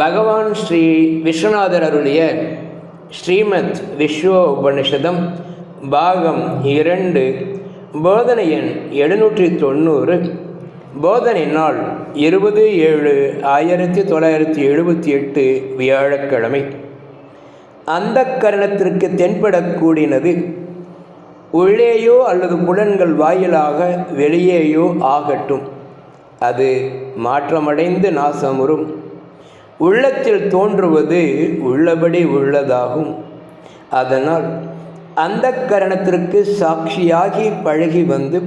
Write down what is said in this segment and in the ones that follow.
பகவான் ஸ்ரீ விஸ்வநாதர் அருளிய ஸ்ரீமத் விஸ்வ உபனிஷதம் பாகம் இரண்டு போதனை எண் எழுநூற்றி தொண்ணூறு. போதனை நாள் இருபது ஏழு ஆயிரத்தி தொள்ளாயிரத்தி எழுபத்தி எட்டு வியாழக்கிழமை. அந்த கரணத்திற்கு தென்படக்கூடினது உள்ளேயோ அல்லது புலன்கள் வாயிலாக வெளியேயோ ஆகட்டும். அது மாற்றமடைந்து நாசமுறும். உள்ளத்தில் தோன்றுவது உள்ளபடி உள்ளதாகும். அதனால் அந்த கரணத்திற்கு சாட்சியாகி பழகி வந்து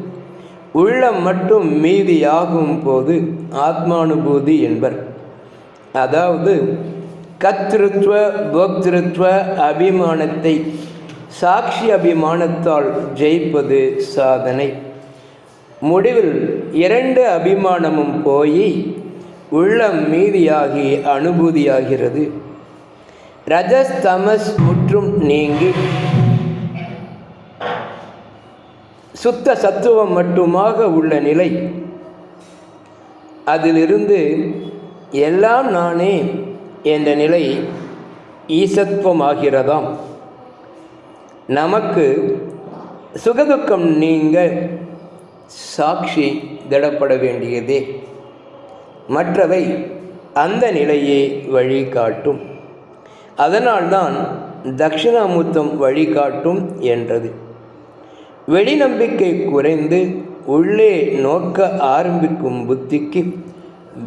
உள்ளம் மட்டும் மீதியாகும் போது ஆத்மானுபூதி என்பர். அதாவது கத்திருத்துவ போக்திருத்துவ அபிமானத்தை சாட்சி அபிமானத்தால் ஜெயிப்பது சாதனை. முடிவில் இரண்டு அபிமானமும் போய் உள்ளம் மீதியாகி அனுபூதியாகிறது. ரஜஸ்தமஸ் முற்றும் நீங்கி. சுத்த சத்துவம் மட்டுமாக உள்ள நிலை. அதிலிருந்து எல்லாம் நானே என்ற நிலை ஈசத்துவமாகிறதாம். நமக்கு சுகதுக்கம் நீங்க சாட்சி திடப்பட வேண்டியதே. மற்றவை அந்த நிலையே வழிகாட்டும். அதனால்தான் தட்சிணாமூர்த்தம் வழிகாட்டும் என்றது. வெளிநம்பிக்கை குறைந்து உள்ளே நோக்க ஆரம்பிக்கும் புத்திக்கு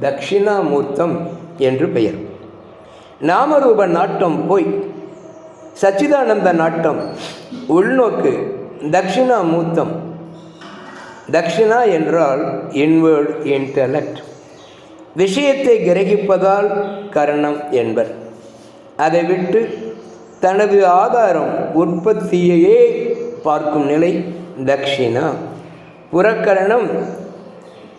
தட்சிணாமூர்த்தம் என்று பெயர். நாமரூப நாட்டம் போய் சச்சிதானந்த நாட்டம் உள்நோக்கு தட்சிணாமூர்த்தம். தட்சிணா என்றால் இன்வேர்ட் இன்டலெக்ட் விஷயத்தை கிரகிப்பதால் கரணம் என்பர். அதை விட்டு தனது ஆதாரம் உற்பத்தியையே பார்க்கும் நிலை தக்ஷிணா. புறக்கரணம்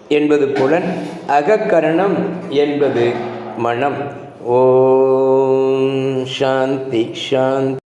என்பது புலன் அகக்கரணம் என்பது மனம். ஓம் சாந்தி சாந்தி.